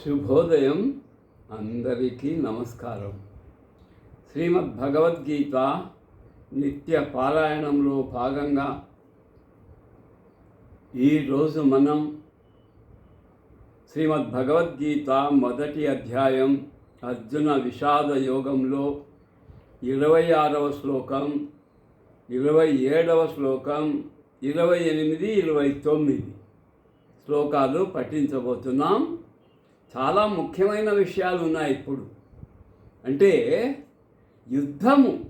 శుభోదయం అందరికీ నమస్కారం. శ్రీమద్ భగవద్గీత నిత్య పారాయణంలో భాగంగా ఈరోజు మనం శ్రీమద్ భగవద్గీత మొదటి అధ్యాయం అర్జున విషాద యోగంలో ఇరవై ఆరవ శ్లోకం ఇరవై ఏడవ శ్లోకం ఇరవై ఎనిమిది ఇరవై తొమ్మిది శ్లోకాలు పఠించబోతున్నాం. చాలా ముఖ్యమైన విషయాలు ఉన్నాయి ఇప్పుడు. అంటే యుద్ధము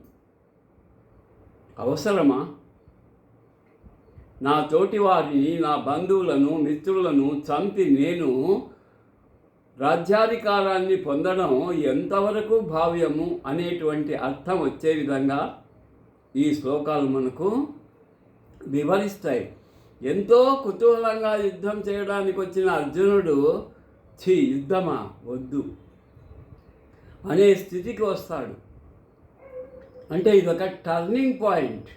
అవసరమా? నా తోటి వారిని నా బంధువులను మిత్రులను చంపి నేను రాజ్యాధికారాన్ని పొందడం ఎంతవరకు భావ్యము అనేటువంటి అర్థం వచ్చే విధంగా ఈ శ్లోకాలు మనకు వివరిస్తాయి. ఎంతో కుతూహలంగా యుద్ధం చేయడానికి వచ్చిన అర్జునుడు ఛీ యుద్ధమా? వద్దు. అనే స్థితికి వస్తాడు. అంటే ఇది ఒక టర్నింగ్ పాయింట్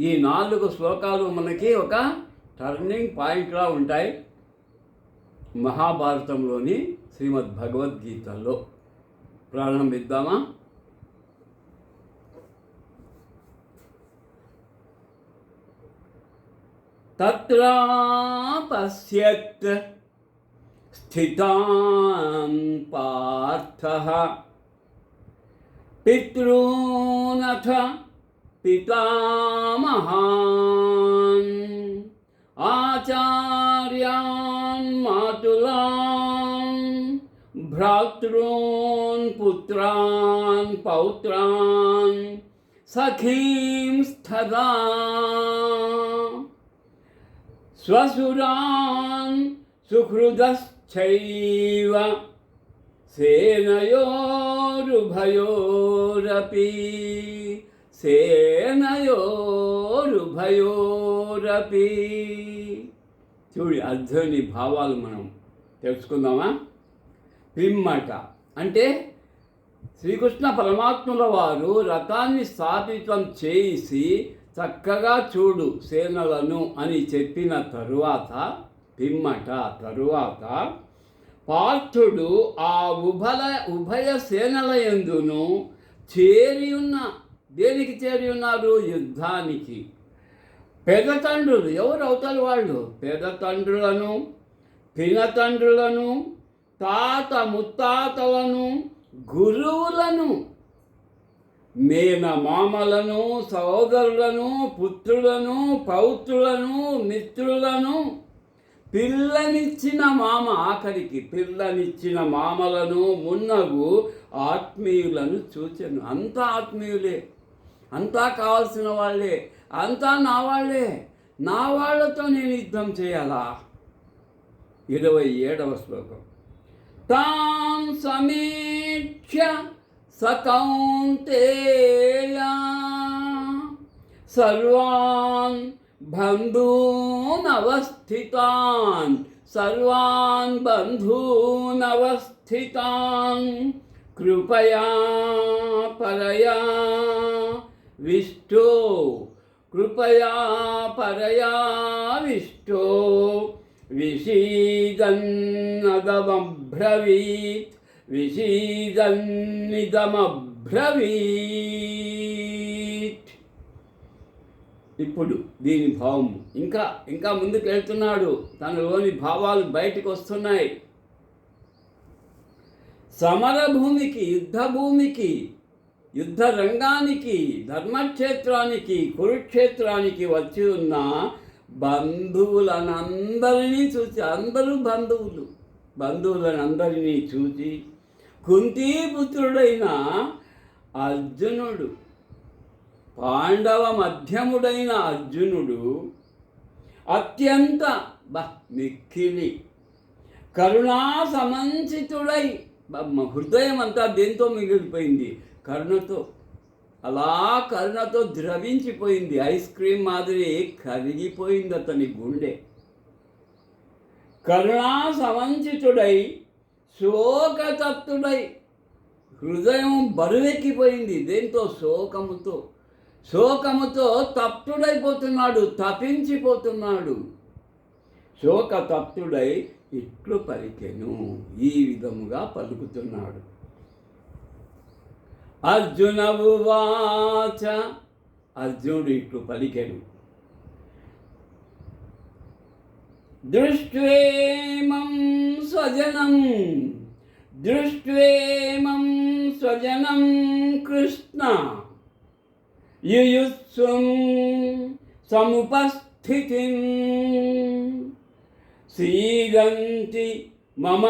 ఈ నాలుగు శ్లోకాలు మనకి ఒక టర్నింగ్ పాయింట్లా ఉంటాయి. మహాభారతంలోని శ్రీమద్ భగవద్గీతలో ప్రారంభిద్దామా తత్ర పశ్యత్ स्थितां पार्थः। पितॄनथ पितामहान् आचार्यान् मातुलान् भ्रातॄन् पुत्रान् पौत्रान् सखीं स्थदा स्वसुरान् सुहृदस् సుహృదశ్చైవ సేనయోరుభయోరపి సేనయోరుభయోరపి చూడి అర్ధుని భావాలు మనం తెలుసుకుందామా? పిమ్మట. అంటే శ్రీకృష్ణ పరమాత్ముల వారు రథాన్ని స్థాపితం చేసి చక్కగా చూడు సేనలను అని చెప్పిన తరువాత పిమ్మట తరువాత పార్థుడు ఆ ఉభల ఉభయ సేనల ఎందును చేరి ఉన్న దేనికి చేరి ఉన్నారు? యుద్ధానికి. పెద్ద తండ్రులు ఎవరు అవుతారు వాళ్ళు? పెద్ద తండ్రులను పినతండ్రులను తాత ముత్తాతలను గురువులను మేనమామలను సహోదరులను పుత్రులను పౌత్రులను మిత్రులను పిల్లనిచ్చిన మామ ఆఖరికి పిల్లనిచ్చిన మామలను మున్నగు ఆత్మీయులను చూచాను. అంతా ఆత్మీయులే. అంతా కావాల్సిన వాళ్ళే. అంతా నా వాళ్ళే. నా వాళ్ళతో నేను యుద్ధం చేయాలా? ఇరవై ఏడవ శ్లోకం. తాం సమీక్ష సకౌంతేయ. సర్వాన్ बन्धूनवस्थितान् सर्वान् बन्धूनवस्थितान् कृपया परया। विष्टो कृपया परया विष्टो विषीदन्नदमब्रवीत् विषीदन्निदमब्रवीत्। ఇప్పుడు దీని భావం. ఇంకా ఇంకా ముందుకు వెళ్తున్నాడు. తనలోని భావాలు బయటకు వస్తున్నాయి. యుద్ధ భూమికి యుద్ధ రంగానికి ధర్మక్షేత్రానికి కురుక్షేత్రానికి వచ్చి ఉన్న బంధువులనందరినీ చూసి అందరూ బంధువులు. బంధువులనందరినీ చూసి కుంతీపుత్రుడైన అర్జునుడు పాండవ మధ్యముడైన అర్జునుడు అత్యంత మిక్కిలి కరుణా సమంచితుడై హృదయం అంతా దేంతో మిగిలిపోయింది? కరుణతో అలా కరుణతో ద్రవించిపోయింది. ఐస్ క్రీమ్ మాదిరి కరిగిపోయింది అతని గుండె. కరుణా సమంచితుడై శోకతత్తుడై హృదయం బరువెక్కిపోయింది. దేంతో? శోకముతో. శోకముతో తప్తుడైపోతున్నాడు తపించిపోతున్నాడు. శోక తప్తుడై ఇట్లు పలికెను ఈ విధముగా పలుకుతున్నాడు. అర్జునవు వాచ అర్జునుడు ఇట్లు పలికెను. దృష్ట్వేమం స్వజనం దృష్ట్వేమం స్వజనం కృష్ణ. యుయుత్సుం సముపస్థితి సీదంతి మమ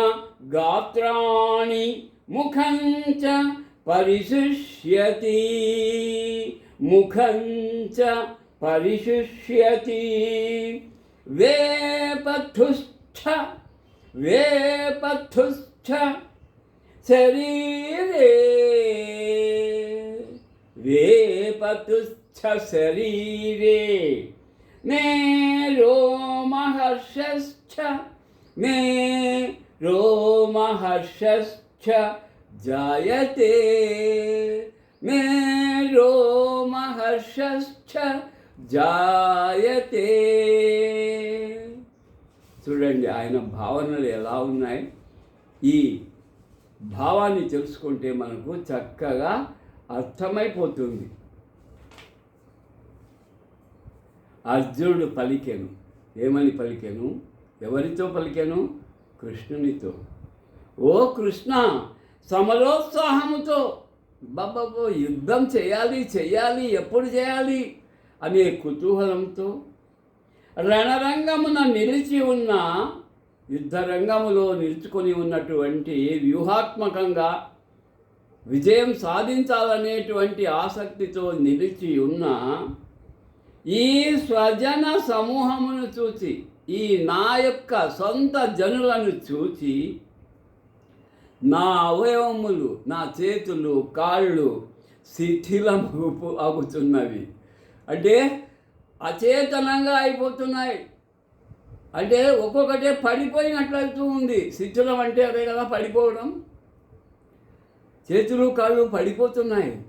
గాత్రాణి ముఖం చ పరిశుష్యతి ముఖం చ పరిశుష్యతి వేపథుష్ఠ వేపథుష్ఠ శరీరే వేపతుస్థ శరీరే. మే రోమహర్షశ్చ మే రోమహర్షశ్చ జాయతే. మే రోమహర్షశ్చ జాయతే. చూడండి ఆయన భావనలు ఎలా ఉన్నాయి? ఈ భావాన్ని తెలుసుకుంటే మనకు చక్కగా అర్థమైపోతుంది. అర్జునుడు పలికెను. ఏమని పలికెను? ఎవరితో పలికెను? కృష్ణునితో. ఓ కృష్ణ సమరోత్సాహముతో బాబాబో యుద్ధం చేయాలి చేయాలి ఎప్పుడు చేయాలి అనే కుతూహలంతో రణరంగమున నిలిచి ఉన్న యుద్ధరంగములో నిలుచుకొని ఉన్నటువంటి వ్యూహాత్మకంగా విజయం సాధించాలనేటువంటి ఆసక్తితో నిలిచి ఉన్న ఈ స్వజన సమూహమును చూచి ఈ నా యొక్క సొంత జనులను చూచి నా అవయవములు నా చేతులు కాళ్ళు శిథిలము అగుతున్నవి అంటే అచేతనంగా అయిపోతున్నాయి. అంటే ఒక్కొక్కటే పడిపోయినట్లయితూ ఉంది. శిథిలం అంటే అదే కదా పడిపోవడం. చేతులు కాళ్ళు పడిపోతున్నాయి.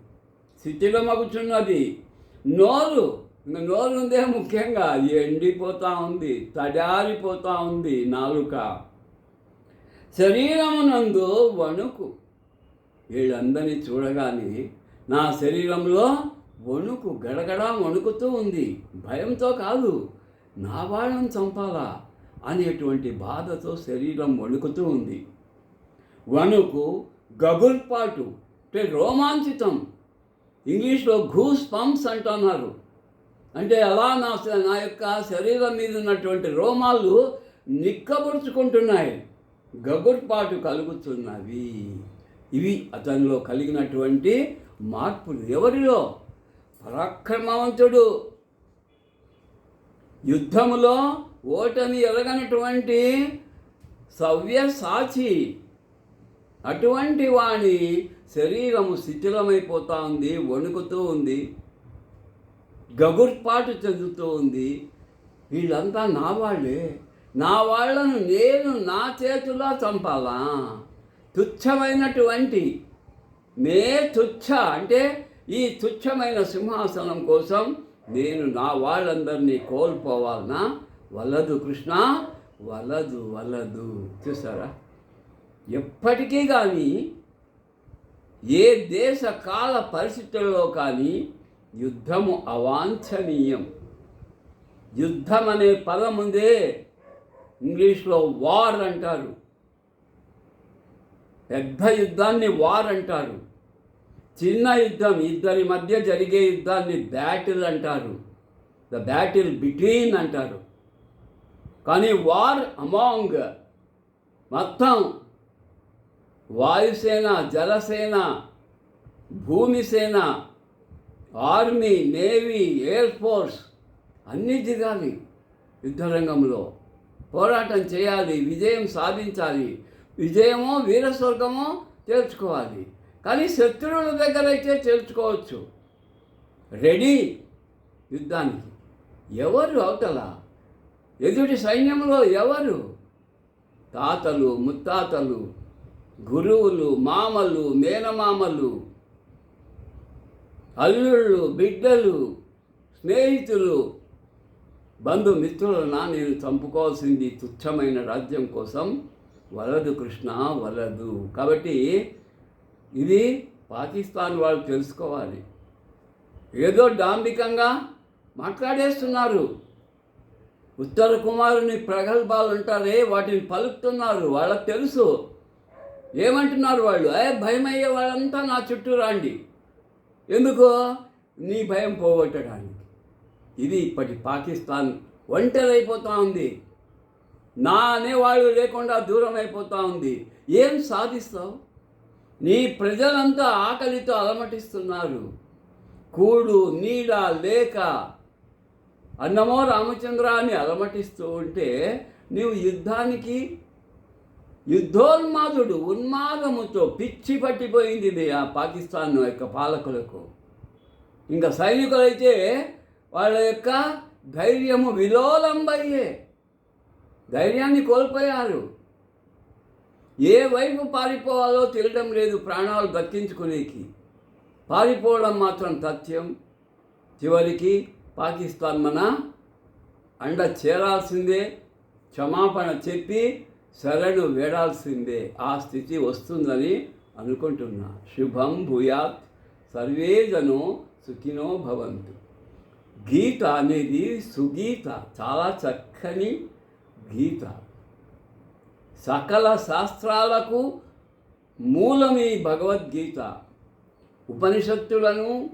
శిథిలమగుతున్నది నోరు నోరు ఉందే ముఖ్యంగా ఎండిపోతూ ఉంది తడారిపోతూ ఉంది నాలుక. శరీరమునందు వణుకు. వీళ్ళందరినీ చూడగానే నా శరీరంలో వణుకు గడగడ వణుకుతూ ఉంది. భయంతో కాదు నా వాళ్ళని చంపాలా అనేటువంటి బాధతో శరీరం వణుకుతూ ఉంది. వణుకు గగుల్పాటు అంటే రోమాంచితం. ఇంగ్లీష్లో ఘూస్ పంప్స్ అంటున్నారు. అంటే అలా నా నా యొక్క శరీరం మీద ఉన్నటువంటి రోమాలు నిక్కబుడుచుకుంటున్నాయి గగుర్పాటు కలుగుతున్నవి. ఇవి అతనిలో కలిగినటువంటి మార్పులు. ఎవరిలో? పరాక్రమవంతుడు. యుద్ధములో ఓటమి ఎరగనటువంటి సవ్యసాచి. అటువంటి వాణి శరీరము శిథిలమైపోతూ ఉంది వణుకుతూ ఉంది గగుర్పాటు చెందుతూ ఉంది. వీళ్ళంతా నా వాళ్ళే. నా వాళ్ళను నేను నా చేతిలో చంపాలా? తుచ్చమైనటువంటి నే తుచ్చ అంటే ఈ తుచ్చమైన సింహాసనం కోసం నేను నా వాళ్ళందరినీ కోల్పోవాలనా? వలదు కృష్ణ వలదు వలదు. చూసారా? ఎప్పటికీ కానీ ఏ దేశ కాల పరిస్థితుల్లో కానీ యుద్ధము అవాంఛనీయం. యుద్ధం అనే పదం ఉందే ఇంగ్లీష్లో వార్ అంటారు. పెద్ద యుద్ధాన్ని వార్ అంటారు. చిన్న యుద్ధం ఇద్దరి మధ్య జరిగే యుద్ధాన్ని బ్యాటిల్ అంటారు. ద బ్యాటిల్ బిట్వీన్ అంటారు. కానీ వార్ అమాంగ్. మొత్తం వాయుసేన జలసేన భూమిసేన ఆర్మీ నేవీ ఎయిర్ ఫోర్స్ అన్నీ దిగాలి. యుద్ధరంగంలో పోరాటం చేయాలి విజయం సాధించాలి. విజయమో వీరస్వర్గమో చేర్చుకోవాలి కానీ శత్రువుల దగ్గర అయితే చేర్చుకోవచ్చు రెడీ యుద్ధానికి. ఎవరు అవతల? ఎదుటి సైన్యంలో ఎవరు? తాతలు ముత్తాతలు గురువులు మామలు మేనమామలు అల్లుళ్ళు బిడ్డలు స్నేహితులు బంధుమిత్రులన నేను చంపుకోవాల్సింది తుచ్చమైన రాజ్యం కోసం వలదు కృష్ణ వలదు. కాబట్టి ఇది పాకిస్తాన్ వాళ్ళు తెలుసుకోవాలి. ఏదో డాంబికంగా మాట్లాడేస్తున్నారు. ఉత్తర కుమారుని ప్రగల్భాలు ఉంటారే వాటిని పలుకుతున్నారు. వాళ్ళకి తెలుసు. ఏమంటున్నారు వాళ్ళు? ఏ భయం అయ్యే వాళ్ళంతా నా చుట్టూ రాండి. ఎందుకు? నీ భయం పోగొట్టడానికి. ఇది ఇప్పటి పాకిస్తాన్ ఒంటరైపోతూ ఉంది. నా అనేవాళ్ళు లేకుండా దూరం అయిపోతూ ఉంది. ఏం సాధిస్తావు? నీ ప్రజలంతా ఆకలితో అలమటిస్తున్నారు. కూడు నీడ లేక అన్నమో రామచంద్ర అని అలమటిస్తూ ఉంటే నీవు యుద్ధానికి యుద్ధోన్మాదుడు ఉన్మాదముతో పిచ్చి పట్టిపోయింది ఇది ఆ పాకిస్తాన్ యొక్క పాలకులకు. ఇంకా సైనికులైతే వాళ్ళ యొక్క ధైర్యము విలోలంబయ్యే. ధైర్యాన్ని కోల్పోయారు. ఏ వైపు పారిపోవాలో తెలియడం లేదు ప్రాణాలు దక్కించుకునేకి. పారిపోవడం మాత్రం తథ్యం. చివరికి పాకిస్తాన్ మన అండ చేరాల్సిందే. క్షమాపణ చెప్పి శరణు వేడాల్సిందే. ఆ స్థితి వస్తుందని అనుకుంటున్నా. శుభం భూయాత్. సర్వే జనో సుఖినో భవంతు. గీత అనేది సుగీత. చాలా చక్కని గీత. సకల శాస్త్రాలకు మూలమి భగవద్గీత. ఉపనిషత్తులను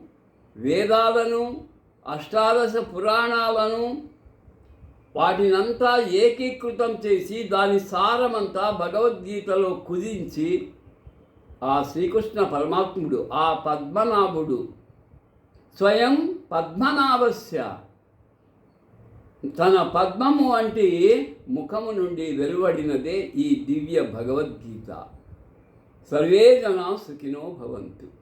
వేదాలను అష్టాదశ పురాణాలను వాటినంతా ఏకీకృతం చేసి దాని సారమంతా భగవద్గీతలో కుదించి ఆ శ్రీకృష్ణ పరమాత్ముడు ఆ పద్మనాభుడు స్వయం పద్మనాభస్య. తన పద్మము వంటి ముఖము నుండి వెలువడినదే ఈ దివ్య భగవద్గీత. సర్వే జనా సుఖినో భవంతు.